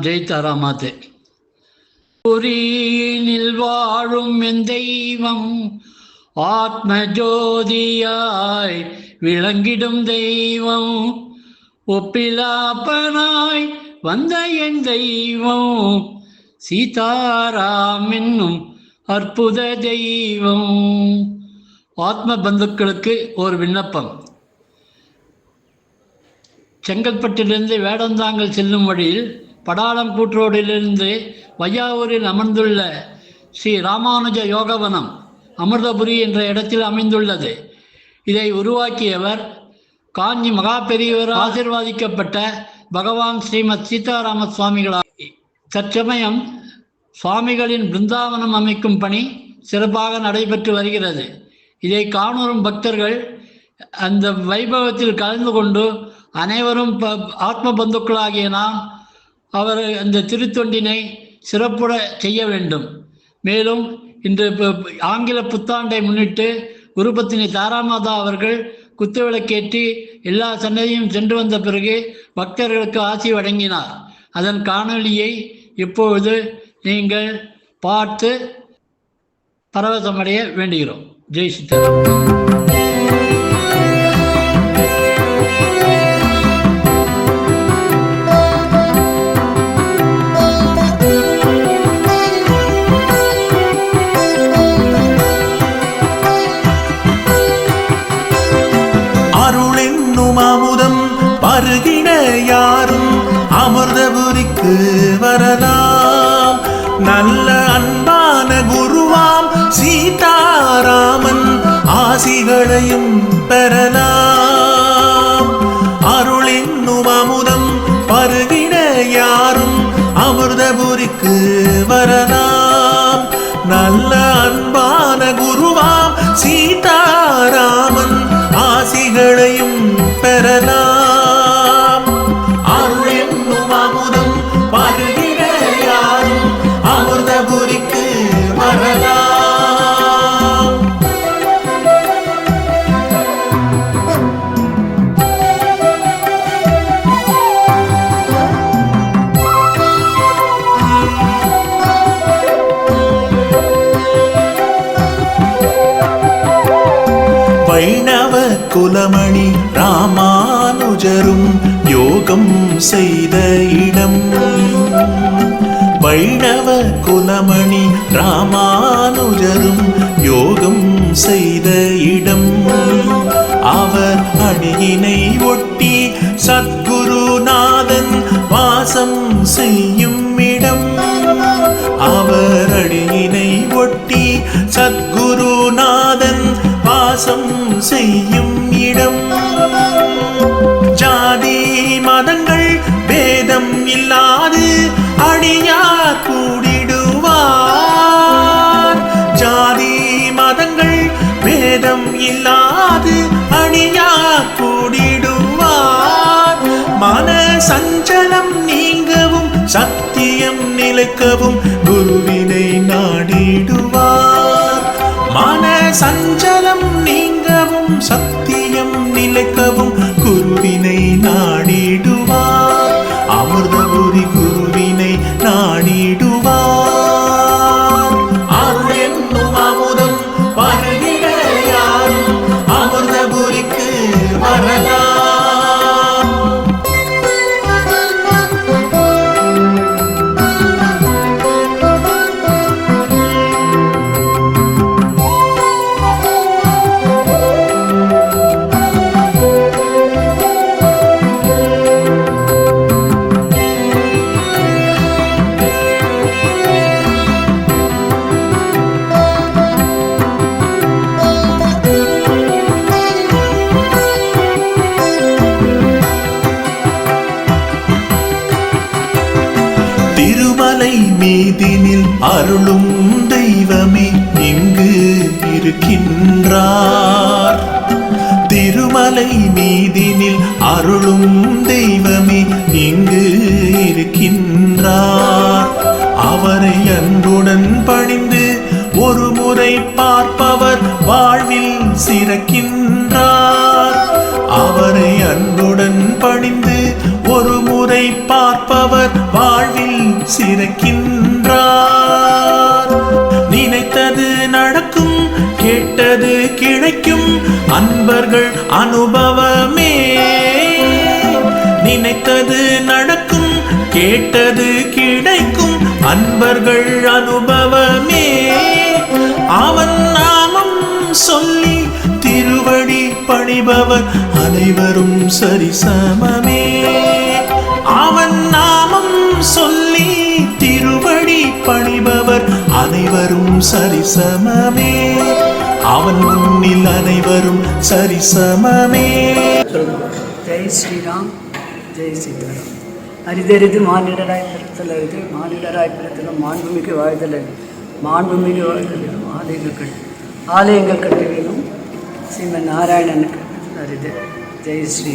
ஜெய் தாராமாத்தே புரியினில் வாழும் என் தெய்வம் ஆத்ம ஜோதியாய் விளங்கிடும் தெய்வம். ஒப்பிலாப்பனாய் வந்த என் தெய்வம். சீதாராம் என்னும் அற்புத தெய்வம். ஆத்ம பந்துக்களுக்கு ஒரு விண்ணப்பம். செங்கல்பட்டிலிருந்து வேடந்தாங்கல் செல்லும் வழியில் படாளம் கூற்றோடிலிருந்து வையாவூரில் அமர்ந்துள்ள ஸ்ரீ ராமானுஜ யோகவனம் அமிர்தபுரி என்ற இடத்தில் அமைந்துள்ளது. இதை உருவாக்கியவர் காஞ்சி மகா பெரியவர் ஆசிர்வாதிக்கப்பட்ட பகவான் ஸ்ரீமத் சீதாராம சுவாமிகளார் தற்சமயம் சுவாமிகளின் பிருந்தாவனம் அமைக்கும் பணி சிறப்பாக நடைபெற்று வருகிறது. இதை காணோரும் பக்தர்கள் அந்த வைபவத்தில் கலந்து கொண்டு அனைவரும் ப ஆத்ம பந்துக்களாகிய நாம் அவர் அந்த திருத்தொண்டினை சிறப்புற செய்ய வேண்டும். மேலும் இன்று ஆங்கில புத்தாண்டை முன்னிட்டு குருபத்தினி தாராமாதா அவர்கள் குத்துவிளக்கேற்றி எல்லா சன்னதியும் சென்று வந்த பிறகு பக்தர்களுக்கு ஆசி வழங்கினார். அதன் காணொளியை இப்பொழுது நீங்கள் பார்த்து பரவசமடைய வேண்டுகிறோம். ஜெய் சீதாராம் அருளென்னும் அமுதம் பருகின யாரும் அமிர்தபுரிக்கு வரலாம். நல்ல அன்பான குருவாம் சீதாராமன் ஆசிகளையும் பெறலாம். அருளென்னும் அமுதம் பருகின யாரும் அமிர்தபுரிக்கு வரலாம். வைணவ குலமணி ராமானுஜரும் யோகம் செய்த இடம். வைணவ குலமணி ராமானுஜரும் யோகம் செய்த இடம். அவர் அணியினை ஒட்டி சத்குருநாதன் வாசம் செய்யும் இடம். அவர் அடியினை ஒட்டி சத்குரு வாசம் செய்யும் இடம். ஜாதி மதங்கள் பேதம் இல்லாது அடியார் கூடிடுவார். ஜாதி மதங்கள் பேதம் இல்லாது அணியார் கூடிடுவார். மன சஞ்சலம் நீங்கவும் சத்தியம் நிலைக்கவும் குருவி மலை மீதினில் அருளும் தெய்வமே இங்கு இருக்கின்றார். திருமலை மீதினில் அருளும் தெய்வமே இங்கு இருக்கின்றார். அவரை அன்புடன் பணிந்து ஒரு முறை பார்ப்பவர் வாழ்வில் சிறக்கின்றார். சிறக்கின்றார் நினைத்தது நடக்கும் கேட்டது கிடைக்கும் அன்பர்கள் அனுபவமே. நினைத்தது நடக்கும் கேட்டது கிடைக்கும் அன்பர்கள் அனுபவமே. அவன் நாமம் சொல்லி திருவடி பணிபவர் அனைவரும் சரிசமமே. அவன் நாமம் சொல்லி அனைவரும் சரிசமமே. அவன் முன்னில் அனைவரும் சரிசமமே. ஜெய் ஸ்ரீராம் ஜெய் சீதாராம். அரிதறிது மானிடராய் பிறத்தல் அரிது மானிடராய் பிறத்தலும் மாண்புமிகு வாழ்தல் அரிது. மாண்புமிகு வாழ்தல் ஆலயங்கள் ஆலயங்கள் கட்டுவதும் ஸ்ரீமன் நாராயணனுக்கு அரிது. ஜெய் ஸ்ரீ